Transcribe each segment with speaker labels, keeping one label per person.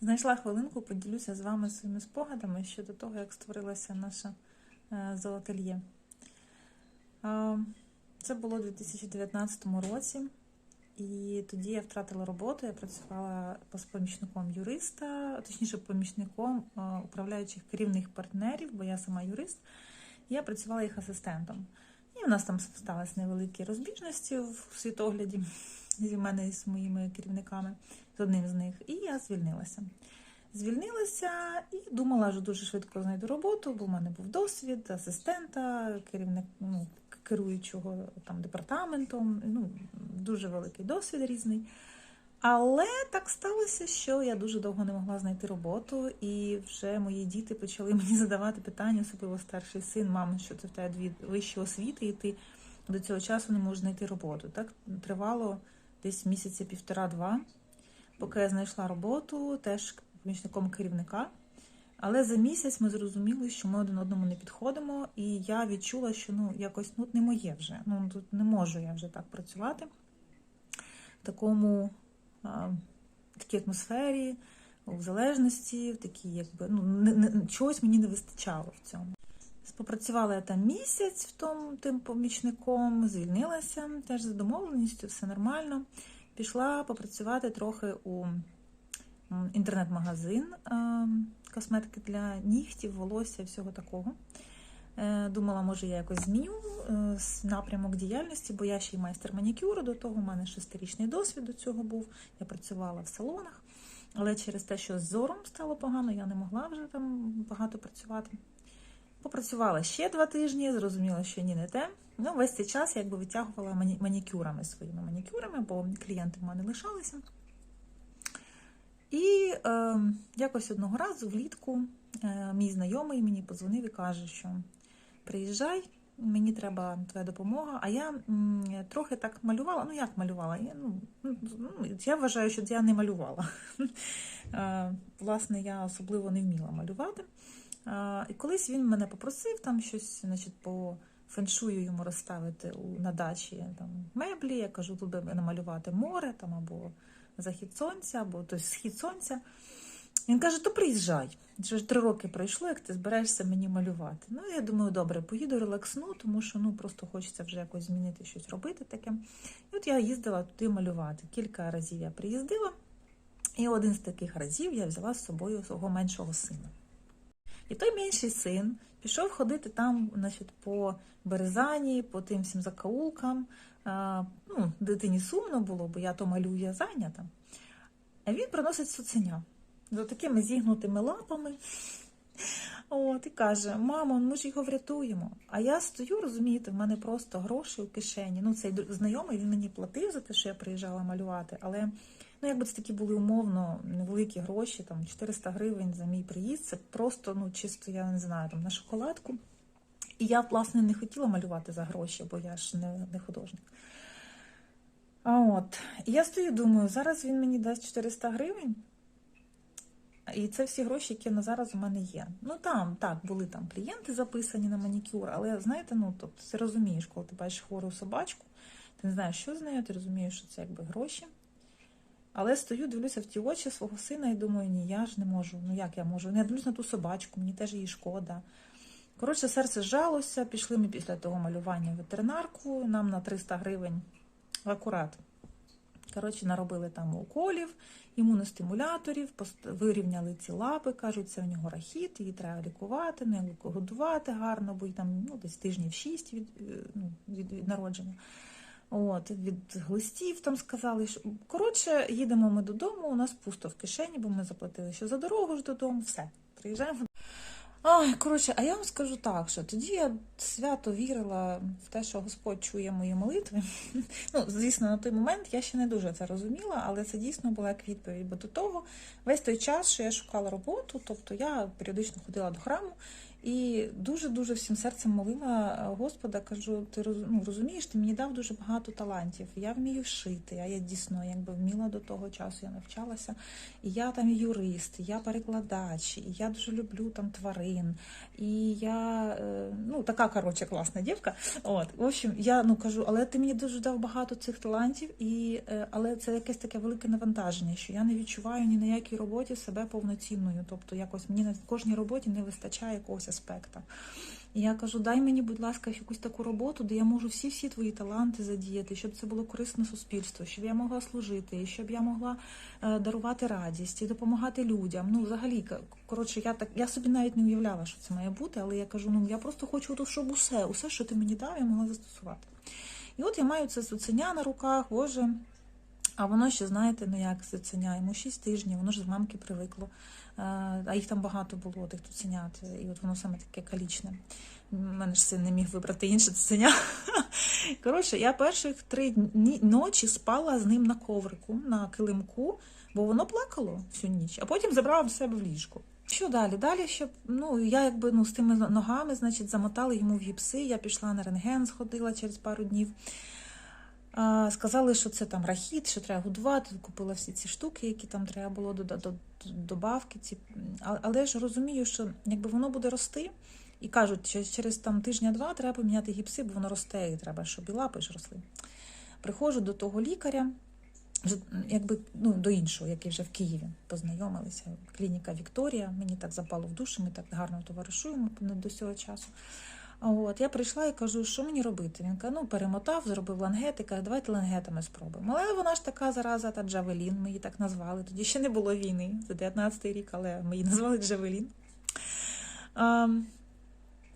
Speaker 1: Знайшла хвилинку, поділюся з вами своїми спогадами щодо того, як створилося наше е, золотельє. Е, Це було у 2019 році, і тоді я втратила роботу. Я працювала пос- помічником юриста, точніше, помічником е, управляючих керівних партнерів, бо я сама юрист. Я працювала їх асистентом. І в нас там сталися невеликі розбіжності в світогляді зі мене і з моїми керівниками, з одним з них, і я звільнилася. Звільнилася і думала, що дуже швидко знайду роботу, бо в мене був досвід асистента, керівник ну, керуючого там департаментом. Ну, дуже великий досвід різний. Але так сталося, що я дуже довго не могла знайти роботу, і вже мої діти почали мені задавати питання, особливо старший син, мама, що це в тебе дві вищі освіти, і ти до цього часу не можеш знайти роботу. Так тривало десь місяця півтора-два, поки я знайшла роботу, теж помічником керівника. Але за місяць ми зрозуміли, що ми один одному не підходимо, і я відчула, що ну якось ну, не моє вже. Ну тут не можу я вже так працювати в такому а, в такій атмосфері, в залежності, в такій, якби ну не, не, чогось мені не вистачало в цьому. Попрацювала я там місяць в тому тим помічником, звільнилася теж за домовленістю, все нормально. Пішла попрацювати трохи у інтернет-магазин е, косметики для нігтів, волосся всього такого. Е, Думала, може, я якось зміню е, напрямок діяльності, бо я ще й майстер манікюру. До того у мене шестирічний досвід до цього був. Я працювала в салонах, але через те, що з зором стало погано, я не могла вже там багато працювати. Попрацювала ще два тижні, зрозуміла, що ні, не те. Ну, весь цей час я якби витягувала манікюрами своїми манікюрами, бо клієнти в мене лишалися. І е, якось одного разу влітку е, мій знайомий мені подзвонив і каже, що приїжджай, мені треба твоя допомога. А я м, трохи так малювала. Ну, як малювала? Я, ну, ну, я вважаю, що я не малювала. Е, Власне, я особливо не вміла малювати. І колись він мене попросив там щось, значить, по феншую йому розставити на дачі там, меблі. Я кажу, тут намалювати море там або захід сонця, або тобто, схід сонця. Він каже, то приїжджай. Вже три роки пройшло, як ти збираєшся мені малювати. Ну, я думаю, добре, поїду релаксну, тому що ну просто хочеться вже якось змінити щось робити таке. І от я їздила туди малювати. Кілька разів я приїздила, і один з таких разів я взяла з собою свого меншого сина. І той менший син пішов ходити там, значить, по березані, по тим всім закаулкам. Ну, дитині сумно було, бо я то малюю, зайнята. А він приносить цуценя з такими зігнутими лапами. От, і каже: мамо, ми ж його врятуємо. А я стою, розумієте, в мене просто гроші у кишені. Ну, цей знайомий він мені платив за те, що я приїжджала малювати, але ну, якби це такі були умовно невеликі гроші, там 400 гривень за мій приїзд. Це просто, ну, чисто, я не знаю, там на шоколадку. І я, власне, не хотіла малювати за гроші, бо я ж не, не художник. А от, і я стою, думаю, зараз він мені дасть 400 гривень. І це всі гроші, які на зараз у мене є. Ну там, так, були там клієнти записані на манікюр, але знаєте, ну тобто ти розумієш, коли ти бачиш хвору собачку, ти не знаєш, що з нею, ти розумієш, що це якби гроші. Але стою, дивлюся в ті очі свого сина і думаю, ні, я ж не можу. Ну як я можу? Я дивлюсь на ту собачку, мені теж її шкода. Коротше, серце зжалося, пішли ми після того малювання ветеринарку, нам на 300 гривень акурат. Коротше, наробили там уколів, імуностимуляторів, вирівняли ці лапи, кажуть, це в нього рахіт, її треба лікувати, якби годувати гарно, бо їй там ну, десь тижнів 6 від, е, ну, від, від народження. От, від глистів там сказали, що коротше, їдемо ми додому, у нас пусто в кишені, бо ми заплатили ще за дорогу ж додому, все. Приїжджаємо. Ай, коротше, а я вам скажу так, що тоді я свято вірила в те, що Господь чує мої молитви. Ну, звісно, на той момент я ще не дуже це розуміла, але це дійсно була як відповідь. Бо до того весь той час, що я шукала роботу, тобто я періодично ходила до храму І дуже-дуже всім серцем молила е, Господа, кажу, ти ну, розумієш, ти мені дав дуже багато талантів. Я вмію шити, а я дійсно якби вміла до того часу, я навчалася. І я там юрист, я перекладач, і я дуже люблю там тварин. І я е, ну така коротше класна дівка. От, в общем, я ну кажу, але ти мені дуже дав багато цих талантів, і е, але це якесь таке велике навантаження, що я не відчуваю ні на якій роботі себе повноцінною. Тобто, якось мені на кожній роботі не вистачає якогось аспекта. І я кажу, дай мені, будь ласка, якусь таку роботу, де я можу всі всі твої таланти задіяти, щоб це було корисно суспільству, щоб я могла служити, щоб я могла е, дарувати радість і допомагати людям. Ну, взагалі, коротше, я так я собі навіть не уявляла, що це має бути, але я кажу, ну я просто хочу, щоб усе, усе, що ти мені дав, я могла застосувати. І от я маю це цуценя на руках, боже. А воно ще, знаєте, ну як цуценя, йому 6 тижнів, воно ж з мамки привикло. А їх там багато було, тих цуценят, і от воно саме таке калічне. У мене ж син не міг вибрати інше цуценя. Коротше, я перших три дні ночі спала з ним на коврику, на килимку, бо воно плакало всю ніч, а потім забрала до себе в ліжко. Що далі? Далі ще ну я якби ну з тими ногами, значить, замотали йому в гіпси. Я пішла на рентген, сходила через пару днів. Сказали, що це там рахіт, що треба годувати. Купила всі ці штуки, які там треба було до, до, до добавки. Ці. Але ж розумію, що якби воно буде рости, і кажуть, що через там тижня-два треба поміняти гіпси, бо воно росте, і треба, щоб і лапи ж росли. Приходжу до того лікаря, якби ну, до іншого, який вже в Києві познайомилися. Клініка Вікторія. Мені так запало в душу, ми так гарно товаришуємо до цього часу. От, я прийшла і кажу, що мені робити? Він каже, ну перемотав, зробив лангет і каже, давайте лангетами спробуємо. Але вона ж така зараза, та Джавелін, ми її так назвали. Тоді ще не було війни, це 19-й рік, але ми її назвали Джавелін. А,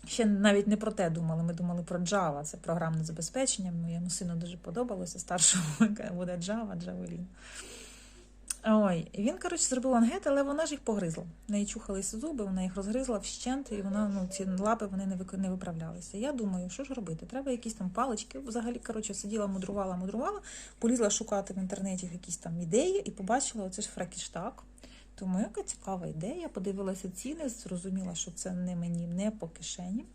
Speaker 1: ще навіть не про те думали, ми думали про Java, це програмне забезпечення. Моєму сину дуже подобалося, старшому буде Java, Джавелін. Ой, він, коротше, зробив лангет, але вона ж їх погризла. В неї чухалися зуби, вона їх розгризла вщент, і вона, ну, ці лапи вони не, вик... не виправлялися. Я думаю, що ж робити? Треба якісь там палички. Взагалі, коротше, сиділа, мудрувала, мудрувала, полізла шукати в інтернеті якісь там ідеї і побачила оце ж фракіштак. Тому яка цікава ідея. Подивилася ціни, зрозуміла, що це не мені, не по кишені.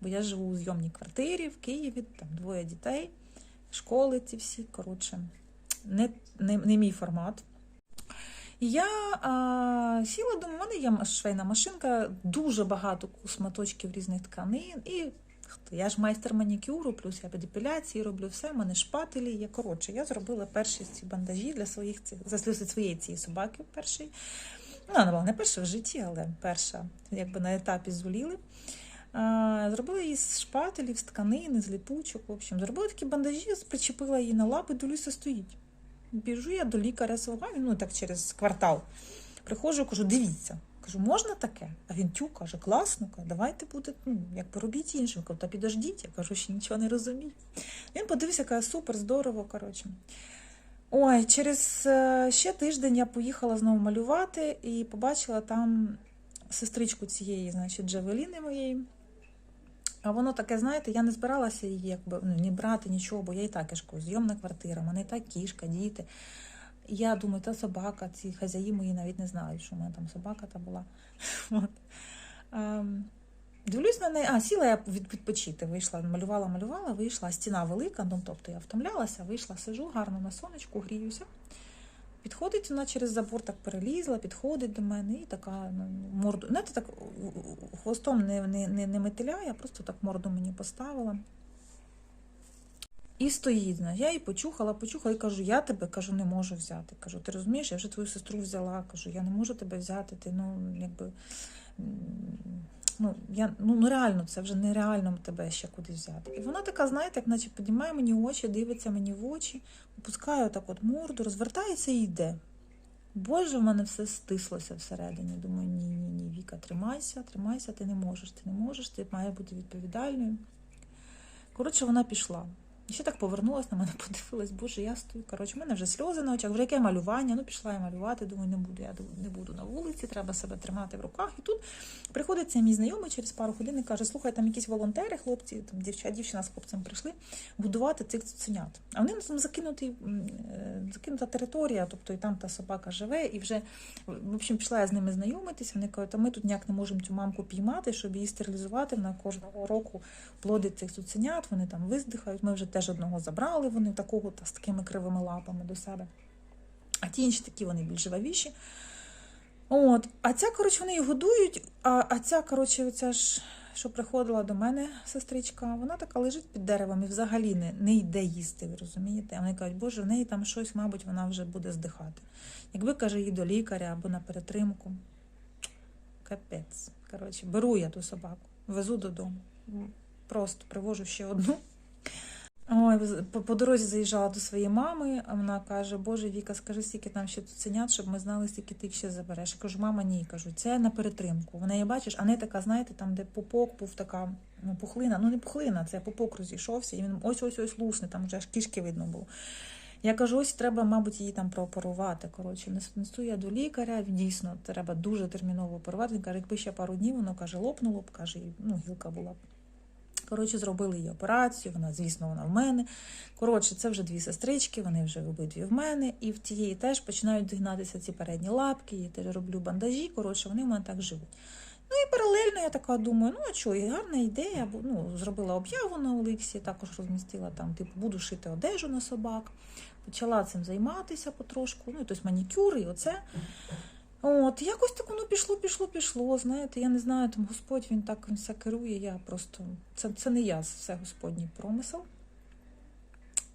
Speaker 1: Бо я живу у зйомній квартирі в Києві, там двоє дітей, школи ці всі. Коротше, не, не, не мій формат. Я а, сіла, думаю, у мене є швейна машинка, дуже багато шматочків різних тканин. І я ж майстер манікюру, плюс я депіляції роблю все, в мене шпателі є. Коротше, я зробила перші ці бандажі для своїх цих, за своєї цієї собаки перший. Ну, вона була не перша в житті, але перша, якби на етапі зуліли. Зробила її з шпателів, з тканини, з ліпучок. В общем, зробила такі бандажі, причепила її на лапи, дивлюся, стоїть. Біжу я до лікаря свого, ну так через квартал. Приходжу, кажу, дивіться. Кажу, можна таке? А він тю каже, класно, давайте буде, ну, якби робіть іншим. Кажу, та підождіть, я кажу, ще нічого не розумію. Він подивився, каже, супер, здорово, коротше. Ой, через е, ще тиждень я поїхала знову малювати і побачила там сестричку цієї, значить, Джавеліни моєї. А воно таке, знаєте, я не збиралася її якби ну, ні брати, нічого, бо я і так я зйомна квартира, мене і так кішка, діти. Я думаю, та собака, ці хазяї мої навіть не знають, що в мене там собака та була. Ем, Дивлюсь на неї, а сіла я відпочити. Вийшла, малювала, малювала, вийшла, стіна велика, ну тобто я втомлялася, вийшла, сижу, гарно на сонечку, гріюся. Підходить вона через забор, так перелізла, підходить до мене і така ну, морду. Знаєте, так хвостом не, не, не, не метиляє, а просто так морду мені поставила. І стоїть, я її почухала, почухала і кажу, я тебе кажу, не можу взяти. Кажу, ти розумієш, я вже твою сестру взяла. Кажу, я не можу тебе взяти. Ти ну якби ну я ну, ну реально, це вже нереально тебе ще кудись взяти. І вона така, знаєте, як наче піднімає мені очі, дивиться мені в очі, опускає отак от морду, розвертається і йде. Боже, в мене все стислося всередині. Думаю, ні, ні, ні, Віка, тримайся, тримайся, ти не можеш, ти не можеш, ти має бути відповідальною. Коротше, вона пішла. І ще так повернулася на мене, подивилась, боже, я стою. Коротше, в мене вже сльози на очах, вже яке малювання. Ну, пішла я малювати, думаю, не буду, я не буду на вулиці, треба себе тримати в руках. І тут приходить цей мій знайомий через пару годин і каже: слухай, там якісь волонтери, хлопці, там дівча, дівчина з хлопцем прийшли будувати цих цуценят. А вони там закинуті, е, закинута територія, тобто і там та собака живе, і вже в общем, пішла я з ними знайомитись. Вони кажуть, а ми тут ніяк не можемо цю мамку піймати, щоб її стерилізувати. Вона кожного року плодить цих цуценят, вони там виздихають. Ми вже теж одного забрали, вони такого та з такими кривими лапами до себе. А ті інші такі вони більш живавіші. От, а ця, коротше, вони її годують, а, а ця, коротше, оця ж, що приходила до мене сестричка, вона така лежить під деревом і взагалі не, не йде їсти, ви розумієте? Вони кажуть, боже, в неї там щось, мабуть, вона вже буде здихати. Якби каже, їй до лікаря або на перетримку. Капець. Коротше, беру я ту собаку, везу додому. Просто привожу ще одну. Ой, по, дорозі заїжджала до своєї мами, а вона каже: Боже, Віка, скажи, скільки там ще цуценят, щоб ми знали, скільки ти їх ще забереш. Я кажу, мама, ні, кажу, це на перетримку. Вона її бачиш, а не така, знаєте, там, де пупок був така ну, пухлина. Ну, не пухлина, це пупок розійшовся, і він ось ось ось лусне, там вже аж кішки видно було. Я кажу, ось треба, мабуть, її там прооперувати. Коротше, нес- несу я до лікаря. Дійсно, треба дуже терміново оперувати. Він каже, якби ще пару днів, воно каже, лопнуло б, каже, ну, гілка була б. Коротше, зробили її операцію. Вона, звісно, вона в мене. Коротше, це вже дві сестрички, вони вже обидві в мене, і в тієї теж починають догинатися ці передні лапки, я теж роблю бандажі. Коротше, вони в мене так живуть. Ну і паралельно я така думаю, ну а що, і гарна ідея. Ну, зробила об'яву на Олексі, також розмістила там, типу, буду шити одежу на собак. Почала цим займатися потрошку, ну, і тобто манікюр, і оце. От, якось так воно пішло, пішло, пішло. Знаєте, я не знаю, там Господь він так він все керує. Я просто це, це не я, це Господній промисел.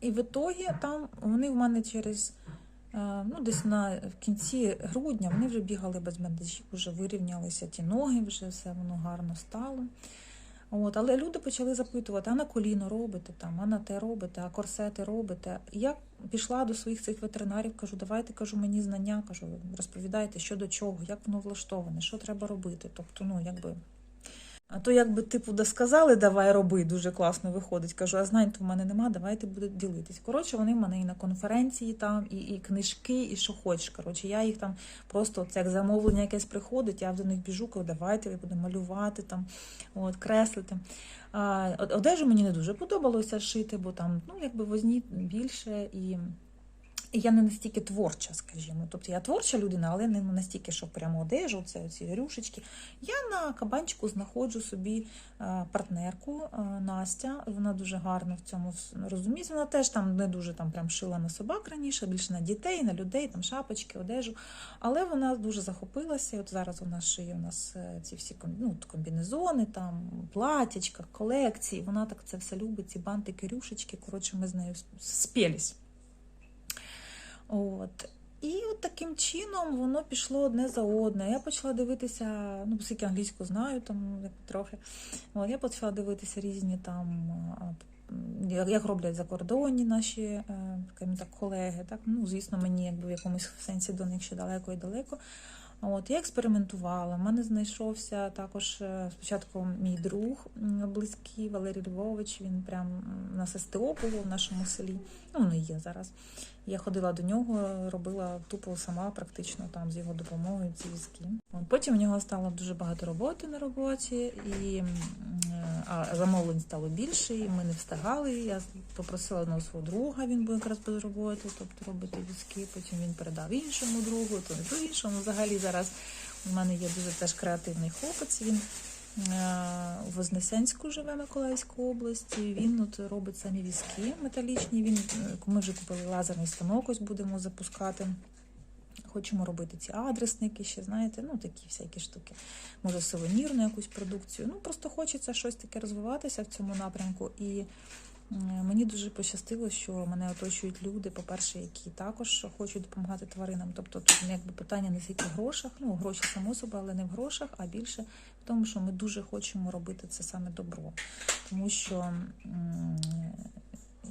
Speaker 1: І в ітогі там вони в мене через е, ну, десь на в кінці грудня вони вже бігали без бандажів, вже вирівнялися ті ноги, вже все воно гарно стало. От, але люди почали запитувати, а на коліно робите, там, а на те робите, а корсети робите. Я пішла до своїх цих ветеринарів, кажу, давайте кажу, мені знання, кажу, розповідайте, що до чого, як воно влаштоване, що треба робити. Тобто, ну, якби. А то якби типу да сказали, давай роби, дуже класно виходить. Кажу, а знань то в мене нема, давайте будете ділитись. Коротше, вони в мене і на конференції там, і, і книжки, і що хочеш. Коротше, я їх там просто це як замовлення якесь приходить, я до них біжу, кажу, давайте я буду малювати там, от, креслити. А, одежу мені не дуже подобалося шити, бо там ну, якби возні більше і. Я не настільки творча, скажімо. Тобто я творча людина, але не настільки, що прямо одежу, це ці рюшечки. Я на кабанчику знаходжу собі е, партнерку е, Настя. Вона дуже гарно в цьому розуміється. Вона теж там не дуже там прям шила на собак раніше, більше на дітей, на людей, там шапочки, одежу. Але вона дуже захопилася. От зараз вона шиє у нас е, ці всі ну, комбінезони, там платячка, колекції. Вона так це все любить, ці бантики, рюшечки. Коротше, ми з нею спілись. От. І от таким чином воно пішло одне за одне. Я почала дивитися, ну, оскільки англійську знаю, там трохи. От, я почала дивитися різні там, як як роблять закордонні наші е, так, колеги. Так? Ну, звісно, мені якби в якомусь сенсі до них ще далеко і далеко. От, я експериментувала. У мене знайшовся також е, спочатку мій друг близький Валерій Львович. Він прям на СТО було в нашому селі. Ну, воно є зараз. Я ходила до нього, робила тупо сама, практично там з його допомогою ці візки. Потім у нього стало дуже багато роботи на роботі, і а замовлень стало більше, і ми не встигали. Я попросила одного свого друга, він був якраз без роботи, тобто робити візки. Потім він передав іншому другу, то не то іншому. Взагалі зараз у мене є дуже теж креативний хлопець. Він е, у Вознесенську живе Миколаївської області. Він от робить самі візки металічні. Він е, ми вже купили лазерний станок, ось будемо запускати. Хочемо робити ці адресники, ще знаєте, ну такі всякі штуки. Може, сувенірну якусь продукцію. Ну просто хочеться щось таке розвиватися в цьому напрямку. І мені дуже пощастило, що мене оточують люди, по-перше, які також хочуть допомагати тваринам. Тобто тут якби питання не тільки в грошах, ну гроші само собою, але не в грошах, а більше в тому, що ми дуже хочемо робити це саме добро. Тому що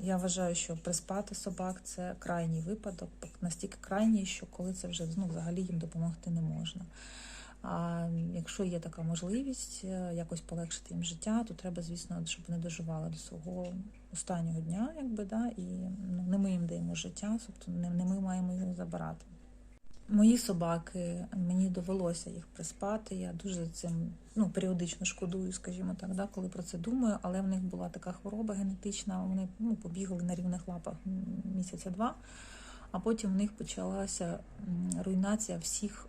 Speaker 1: я вважаю, що приспати собак це крайній випадок, настільки крайній, що коли це вже ну, взагалі їм допомогти не можна. А якщо є така можливість е, якось полегшити їм життя, то треба, звісно, щоб вони доживали до свого останнього дня, якби да, і ну, не ми їм даємо життя, тобто не, не ми маємо його забирати. Мої собаки, мені довелося їх приспати. Я дуже цим ну, періодично шкодую, скажімо так, да, коли про це думаю, але в них була така хвороба генетична, вони ну, побігли на рівних лапах місяця два, а потім в них почалася руйнація всіх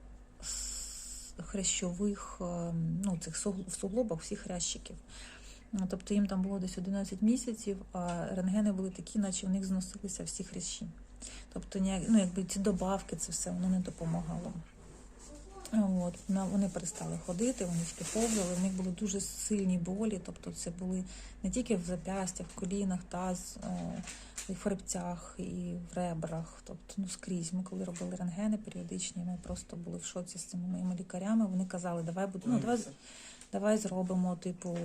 Speaker 1: хрящових, е, ну, цих суглобах всіх хрящиків. Тобто їм там було десь 11 місяців, а рентгени були такі, наче в них зносилися всі хрящі. Тобто, ну, якби ці добавки, це все воно не допомагало. От, вони перестали ходити, вони повзали, в них були дуже сильні болі. Тобто це були не тільки в зап'ястях, в колінах, таз, в хребцях, і в ребрах. Тобто, ну скрізь. Ми коли робили рентгени періодичні, ми просто були в шоці з цими моїми лікарями. Вони казали, давай будемо, ну, давай, давай зробимо типу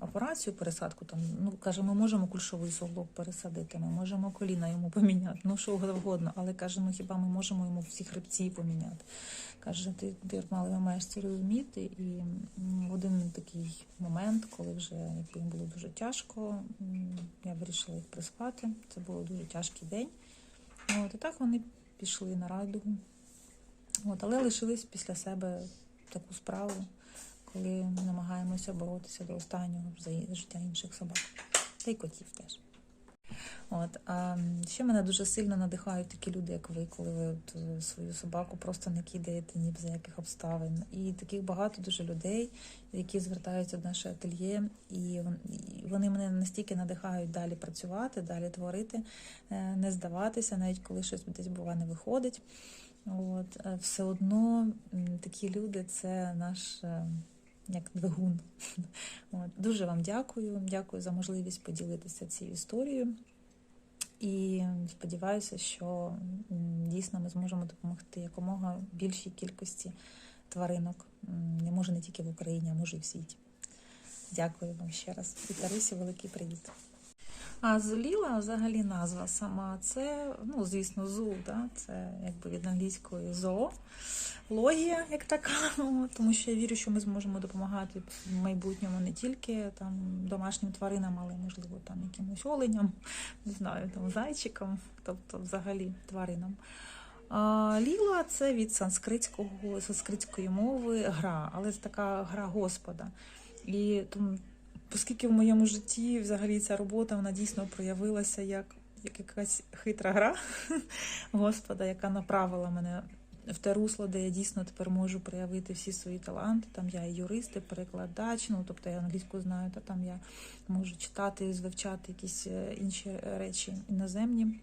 Speaker 1: операцію, пересадку. Там ну каже, ми можемо кульшовий суглоб пересадити, ми можемо коліна йому поміняти, ну що завгодно. Але каже, ну хіба ми можемо йому всі хребці поміняти? Каже, ти Дирмали, ви маєш це розуміти. І в один такий момент, коли вже їм було дуже тяжко, я вирішила їх приспати. Це був дуже тяжкий день. От, і так вони пішли на радугу. От, але лишились після себе таку справу, коли ми намагаємося боротися до останнього за життя інших собак. Та й котів теж. От, а ще мене дуже сильно надихають такі люди, як ви, коли ви е, свою собаку просто не кидаєте ні за яких обставин. І таких багато дуже людей, які звертаються до наше ательє, і вони мене настільки надихають далі працювати, далі творити, е, не здаватися, навіть коли щось десь буває не виходить. От, е, все одно такі люди це наш як двигун. От, дуже вам дякую. Дякую за можливість поділитися цією історією. І сподіваюся, що дійсно ми зможемо допомогти якомога більшій кількості тваринок. Не може не тільки в Україні, а може і в світі. Дякую вам ще раз. І Тарисі великий привіт. А золіла взагалі назва сама. Це, ну, звісно, зу, да? це якби від англійської зоо. Логія, як така, тому що я вірю, що ми зможемо допомагати в майбутньому не тільки там домашнім тваринам, але можливо там якимось оленям, не знаю, там зайчикам, тобто взагалі тваринам. Ліла це від санскритського санскритської мови гра, але це така гра Господа. І тому, оскільки в моєму житті взагалі ця робота вона дійсно проявилася як, як якась хитра гра Господа, яка направила мене в те русло, де я дійсно тепер можу проявити всі свої таланти. Там я і юрист, і перекладач, ну тобто я англійську знаю, та там я можу читати, вивчати якісь е, інші речі іноземні.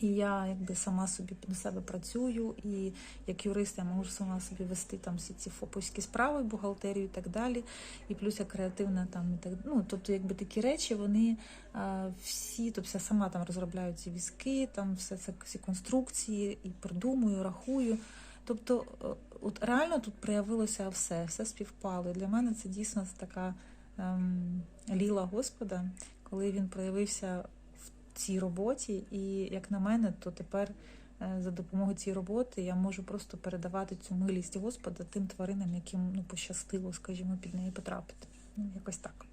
Speaker 1: І я якби сама собі до себе працюю, і як юрист я можу сама собі вести там всі ці фопуські справи, бухгалтерію і так далі. І плюс я креативна там і так. Ну тобто, якби такі речі, вони а, всі, тобто я сама там розробляю ці візки, там все це всі конструкції, і продумую, рахую. Тобто, е, от реально тут проявилося все, все співпало. І для мене це дійсно така ем, ліла Господа, коли він проявився цій роботі, і як на мене, то тепер е, за допомогою цієї роботи я можу просто передавати цю милість Господа тим тваринам, яким ну пощастило, скажімо, під неї потрапити. Ну, якось так.